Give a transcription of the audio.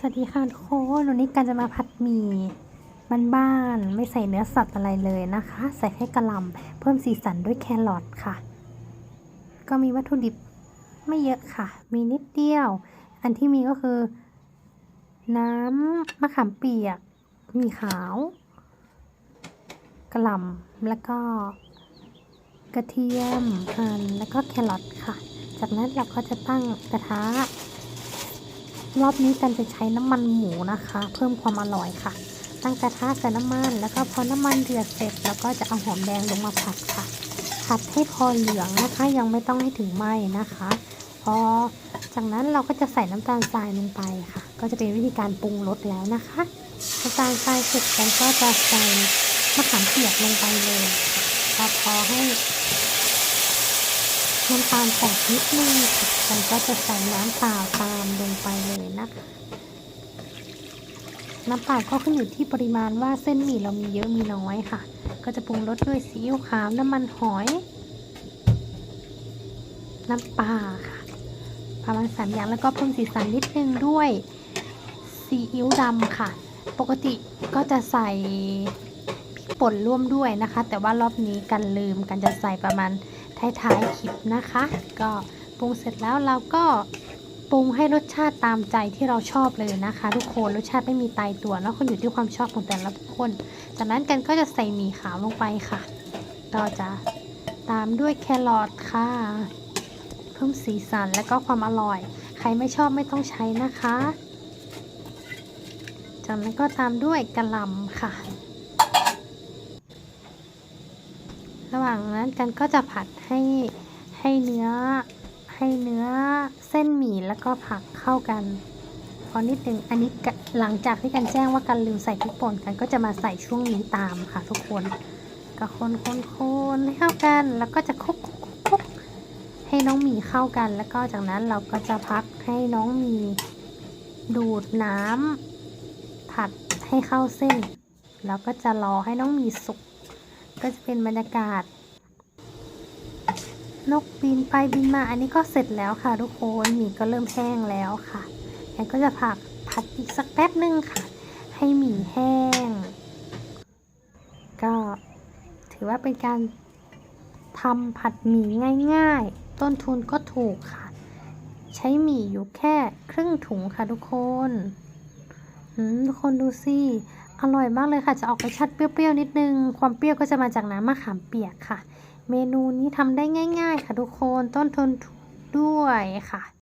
สวัสดีค่ะทุกคนวันนี้การจะมาผัดหมี่บ้านๆไม่ใส่เนื้อสัตว์อะไรเลยนะคะ ใส่แค่กระลำเพิ่มสีสันด้วยแครอทค่ะ ก็มีวัตถุดิบไม่เยอะค่ะ มีนิดเดียว อันที่มีก็คือ น้ำมะขามเปียกหมีขาวกระลำแล้วก็กระเทียมหั่นแล้วก็แครอทค่ะ จากนั้นเราก็จะตั้งกระทะ รอบนี้กันจะใช้น้ำมันหมูนะคะ เพิ่มความอร่อยค่ะ ตั้งกระทะใส่น้ำมัน แล้วก็พอน้ำมันเดือดเสร็จแล้วก็จะเอาหอมแดงลงมาผัดค่ะ ผัดให้พอเหลืองนะคะ ยังไม่ต้องให้ถึงไหม้นะคะ พอจากนั้นเราก็จะใส่น้ำตาลทรายลงไปค่ะ ก็จะเป็นวิธีการปรุงรสแล้วนะคะน้ำตาลทรายเสร็จกันก็จะใส่มะขามเปียกลงไปเลยพอให้ น้ำตาลแตกนิดนึงค่ะกันก็จะใส่น้ำเปล่าตามลงไปเลยนะคะน้ำเปล่าก็ขึ้นอยู่ที่ปริมาณว่าเส้นหมี่เรามีเยอะมีน้อยค่ะ ก็จะปรุงรสด้วยซีอิ๊วขาวน้ำมันหอย น้ำปลาค่ะประมาณสามอย่างแล้วก็เพิ่มสีสันนิดนึงด้วยซีอิ๊วดำค่ะ ปกติก็จะใส่พริกป่นร่วมด้วยนะคะ แต่ว่ารอบนี้กันลืมกันจะใส่ประมาณ ท้ายๆคลิปนะคะ ก็ปรุงเสร็จแล้วเราก็ปรุงให้รสชาติตามใจที่เราชอบเลยนะคะ ทุกคนรสชาติไม่มีตายตัวเนาะคนอยู่ที่ความชอบของแต่ละคน จากนั้นกันก็จะใส่หมี่ขาวลงไปค่ะก็จะตามด้วยแครอทค่ะ เพิ่มสีสันและก็ความอร่อย ใครไม่ชอบไม่ต้องใช้นะคะ จากนั้นก็ตามด้วยกระลำค่ะ ระหว่างนั้นกันก็จะผัดให้ให้เนื้อให้เนื้อเส้นหมี่แล้วก็ผักเข้ากันพอนิดนึงอันนี้หลังจากที่กันแจ้งว่ากันลืมใส่พริกป่นกันก็จะมาใส่ช่วงนี้ตามค่ะทุกคนก็คนคนคนให้เข้ากัน แล้วก็จะคลุกคลุกคลุกคลุกให้น้องหมี่เข้ากัน แล้วก็จากนั้นเราก็จะพักให้น้องหมี่ดูดน้ำผัดให้เข้าเส้น แล้วก็จะรอให้น้องหมี่สุก ก็จะเป็นบรรยากาศ นกบินไปบินมาอันนี้ก็เสร็จแล้วค่ะ ทุกคนหมี่ก็เริ่มแห้งแล้วค่ะแอนก็จะผักผัดอีกสักแป๊บนึงค่ะ ให้หมี่แห้ง ก็ถือว่าเป็นการทำผัดหมี่ง่ายๆ ต้นทุนก็ถูกค่ะ ใช้หมี่อยู่แค่ครึ่งถุงค่ะทุกคนทุกคนดูสิ อร่อยมากเลยค่ะ จะออกรสชาติเปรี้ยวๆนิดนึง ความเปรี้ยวก็จะมาจากน้ำมะขามเปียกค่ะ เมนูนี้ทำได้ง่าย ๆ ค่ะทุกคน ต้นทุนถูกด้วยค่ะ